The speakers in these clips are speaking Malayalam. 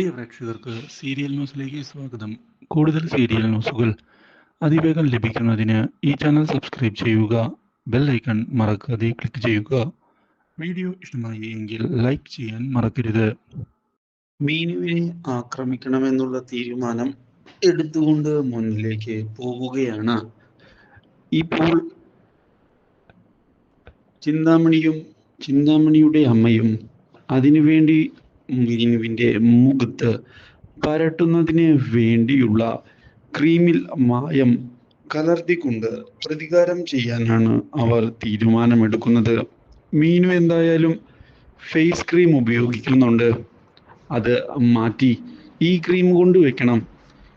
പ്രിയ പ്രേക്ഷകർക്ക് സീരിയൽ ന്യൂസിലേക്ക് സ്വാഗതം. കൂടുതൽ സീരിയൽ ന്യൂസുകൾ അതിവേഗം ലഭിക്കുന്നതിന് ഈ ചാനൽ സബ്സ്ക്രൈബ് ചെയ്യുക ബെൽ ഐക്കൺ മറക്കാതെ ക്ലിക്ക് ചെയ്യുക. വീഡിയോ ഇഷ്ടമായി എങ്കിൽ ലൈക്ക് ചെയ്യാൻ മറക്കരുത്. മീനുവിനെ ആക്രമിക്കണമെന്നുള്ള തീരുമാനം എടുത്തുകൊണ്ട് മുന്നിലേക്ക് പോവുകയാണ്. ഇപ്പോൾ ചിന്താമണിയും ചിന്താമണിയുടെ അമ്മയും അതിനുവേണ്ടി മീനുവിന്റെ മുഖത്ത് പരട്ടുന്നതിന് വേണ്ടിയുള്ള ക്രീമിൽ മായം കലർത്തിക്കൊണ്ട് പ്രതികാരം ചെയ്യാനാണ് അവർ തീരുമാനമെടുക്കുന്നത്. മീനു എന്തായാലും ഫേസ് ക്രീം ഉപയോഗിക്കുന്നുണ്ട്. അത് മാറ്റി ഈ ക്രീം കൊണ്ട് വെക്കണം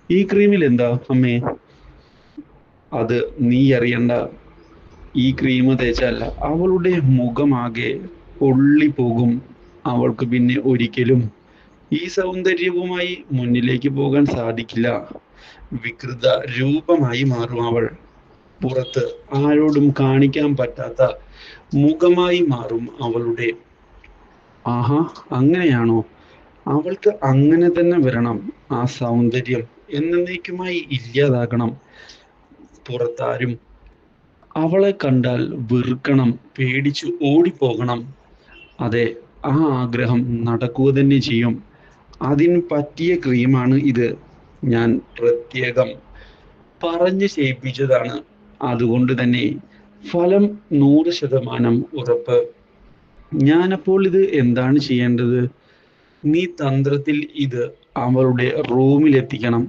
ഈ ക്രീമിൽ എന്താ അമ്മേ? അത് നീ അറിയണ്ട. ഈ ക്രീം തേച്ചാൽ അവളുടെ മുഖമാകെ പൊള്ളിപ്പോകും അവൾക്ക് പിന്നെ ഒരിക്കലും ഈ സൗന്ദര്യവുമായി മുന്നിലേക്ക് പോകാൻ സാധിക്കില്ല. വികൃത രൂപമായി മാറും അവൾ. പുറത്ത് ആരോടും കാണിക്കാൻ പറ്റാത്ത മുഖമായി മാറും അവളുടെ. ആഹാ അങ്ങനെയാണോ? അവൾക്ക് അങ്ങനെ തന്നെ വരണം. ആ സൗന്ദര്യം എന്നേക്കുമായി ഇല്ലാതാകണം. പുറത്താരും അവളെ കണ്ടാൽ വെറുക്കണം. പേടിച്ചു ഓടിപ്പോകണം. അതെ ആ ആഗ്രഹം നടക്കുക തന്നെ ചെയ്യും. അതിന് പറ്റിയ ക്രീമാണ് ഇത്. ഞാൻ പ്രത്യേകം പറഞ്ഞു ചെയ്യിപ്പിച്ചതാണ്. അതുകൊണ്ട് തന്നെ ഫലം നൂറ് ശതമാനം ഉറപ്പ്. ഞാനപ്പോൾ ഇത് എന്താണ് ചെയ്യേണ്ടത്? നീ തന്ത്രത്തിൽ ഇത് അവളുടെ റൂമിൽ എത്തിക്കണം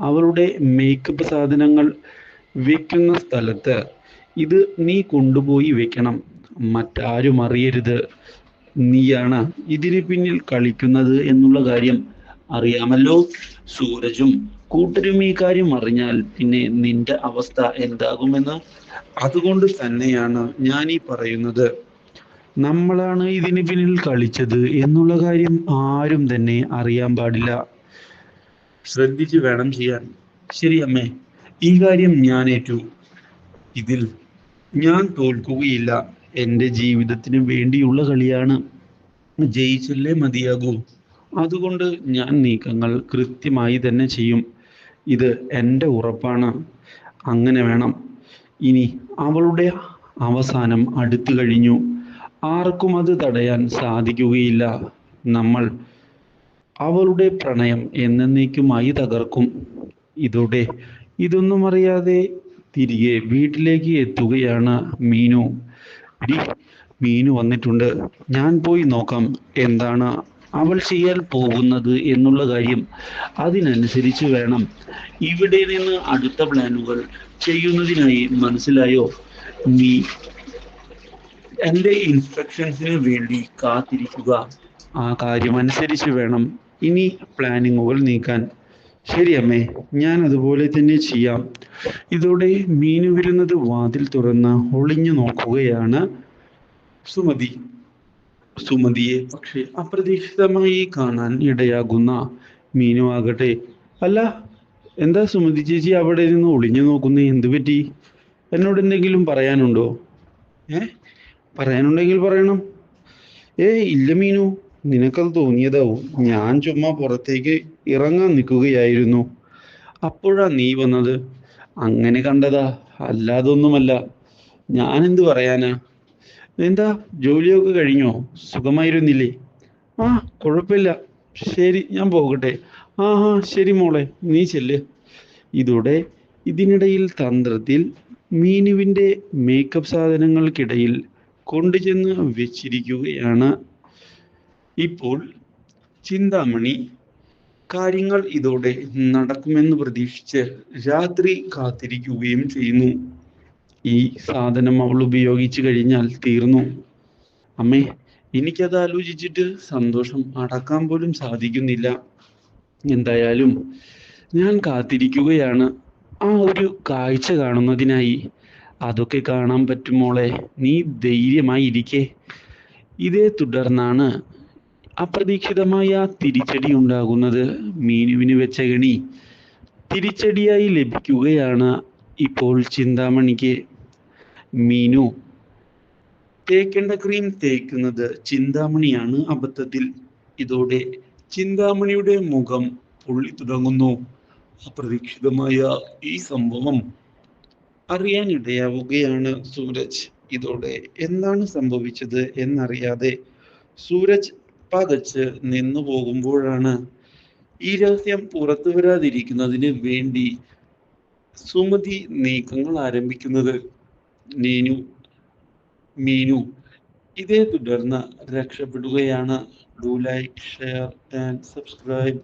അവളുടെ മേക്കപ്പ് സാധനങ്ങൾ വെക്കുന്ന സ്ഥലത്ത് ഇത് നീ കൊണ്ടുപോയി വെക്കണം. മറ്റാരും അറിയരുത്. നീയാണ് ഇതിന് പിന്നിൽ കളിക്കുന്നത് എന്നുള്ള കാര്യം അറിയാമല്ലോ. സൂരജും കൂട്ടരും ഈ കാര്യം അറിഞ്ഞാൽ പിന്നെ നിന്റെ അവസ്ഥ എന്താകുമെന്ന് അതുകൊണ്ട് തന്നെയാണ് ഞാൻ ഈ പറയുന്നത്. നമ്മളാണ് ഇതിന് പിന്നിൽ കളിച്ചത് എന്നുള്ള കാര്യം ആരും തന്നെ അറിയാൻ പാടില്ല. ശ്രദ്ധിച്ച് വേണം ചെയ്യാൻ. ശരി അമ്മേ ഈ കാര്യം ഞാൻ ഏറ്റു. ഇതിൽ ഞാൻ തോൽക്കുകയില്ല. എന്റെ ജീവിതത്തിന് വേണ്ടിയുള്ള കളിയാണ്. ജയിച്ചല്ലേ മതിയാകൂ. അതുകൊണ്ട് ഞാൻ നീക്കങ്ങൾ കൃത്യമായി തന്നെ ചെയ്യും. ഇത് എന്റെ ഉറപ്പാണ്. അങ്ങനെ വേണം. ഇനി അവളുടെ അവസാനം അടുത്തു കഴിഞ്ഞു. ആർക്കും അത് തടയാൻ സാധിക്കുകയില്ല. നമ്മൾ അവളുടെ പ്രണയം എന്നേക്കുമായി തകർക്കും. ഇതോടെ ഇതൊന്നും അറിയാതെ തിരികെ വീട്ടിലേക്ക് എത്തുകയാണ് മീനു. ഡി മീനു വന്നിട്ടുണ്ട്. ഞാൻ പോയി നോക്കാം എന്താണ് അവൾ ചെയ്യാൻ പോകുന്നത് എന്നുള്ള കാര്യം. അതിനനുസരിച്ച് വേണം. ഇവിടെ നിന്ന് അടുത്ത പ്ലാനുകൾ ചെയ്യുന്നതിനായി മനസ്സിലായോ? നീ എന്റെ ഇൻസ്ട്രക്ഷൻസിന് വേണ്ടി കാത്തിരിക്കുക. ആ കാര്യം അനുസരിച്ച് വേണം. ഇനി പ്ലാനിങ്ങുകൾ നീക്കാൻ. ശരി അമ്മേ ഞാൻ അതുപോലെ തന്നെ ചെയ്യാം. ഇതോടെ മീനു വരുന്നത് വാതിൽ തുറന്ന് ഒളിഞ്ഞു നോക്കുകയാണ് സുമതി. സുമതിയെ പക്ഷെ അപ്രതീക്ഷിതമായി കാണാൻ ഇടയാകുന്ന മീനു ആകട്ടെ. അല്ല എന്താ സുമതി ചേച്ചി അവിടെ നിന്ന് ഒളിഞ്ഞു നോക്കുന്നേ? എന്തുപറ്റി എന്നോട് എന്തെങ്കിലും പറയാനുണ്ടോ? ഏ? പറയാനുണ്ടെങ്കിൽ പറയണം. ഏ ഇല്ല മീനു. നിനക്കത് തോന്നിയതാവും ഞാൻ ചുമ്മാ പുറത്തേക്ക് ഇറങ്ങാൻ നിൽക്കുകയായിരുന്നു. അപ്പോഴാ നീ വന്നത്? അങ്ങനെ കണ്ടതാ. അല്ലാതൊന്നുമല്ല. ഞാൻ എന്തു പറയാനാ? എന്താ ജോലിയൊക്കെ കഴിഞ്ഞോ? സുഖമായിരുന്നില്ലേ? ആ കുഴപ്പമില്ല. ശരി ഞാൻ പോകട്ടെ. ആ ആ ശരി മോളെ നീ ചെല്ല്. ഇതോടെ ഇതിനിടയിൽ തന്ത്രത്തിൽ മീനുവിന്റെ മേക്കപ്പ് സാധനങ്ങൾക്കിടയിൽ കൊണ്ടുചെന്ന് വെച്ചിരിക്കുകയാണ് ഇപ്പോൾ ചിന്താമണി കാര്യങ്ങൾ ഇതോടെ നടക്കുമെന്ന് പ്രതീക്ഷിച്ച് രാത്രി കാത്തിരിക്കുകയും ചെയ്യുന്നു. ഈ സാധനം അവൾ ഉപയോഗിച്ചു കഴിഞ്ഞാൽ തീർന്നു. അമ്മേ എനിക്കത് ആലോചിച്ചിട്ട് സന്തോഷം അടക്കാൻ പോലും സാധിക്കുന്നില്ല. എന്തായാലും ഞാൻ കാത്തിരിക്കുകയാണ്. ആ ഒരു കാഴ്ച കാണുന്നതിനായി. അതൊക്കെ കാണാൻ പറ്റുമോളെ നീ ധൈര്യമായി ഇരിക്കേ ഇതേ തുടർന്നാണ് അപ്രതീക്ഷിതമായ തിരിച്ചടി ഉണ്ടാകുന്നത് മീനുവിന് വെച്ച ഗണി തിരിച്ചടിയായി ലഭിക്കുകയാണ് ഇപ്പോൾ ചിന്താമണിക്ക്. മീനു തേക്കേണ്ട ക്രീം തേക്കുന്നത് ചിന്താമണിയാണ് അബദ്ധത്തിൽ. ഇതോടെ ചിന്താമണിയുടെ മുഖം പൊള്ളി തുടങ്ങുന്നു. അപ്രതീക്ഷിതമായ ഈ സംഭവം അറിയാൻ ഇടയാവുകയാണ് സൂരജ്. ഇതോടെ എന്താണ് സംഭവിച്ചത് എന്നറിയാതെ സൂരജ് പകച്ച് നിന്നു പോകുമ്പോഴാണ് ഈ രഹസ്യം പുറത്തു വരാതിരിക്കുന്നതിന് വേണ്ടി സുമതി നീക്കങ്ങൾ ആരംഭിക്കുന്നത്. നീനു മീനു ഇതേ തുടർന്ന് രക്ഷപ്പെടുകയാണ്. Do like share and subscribe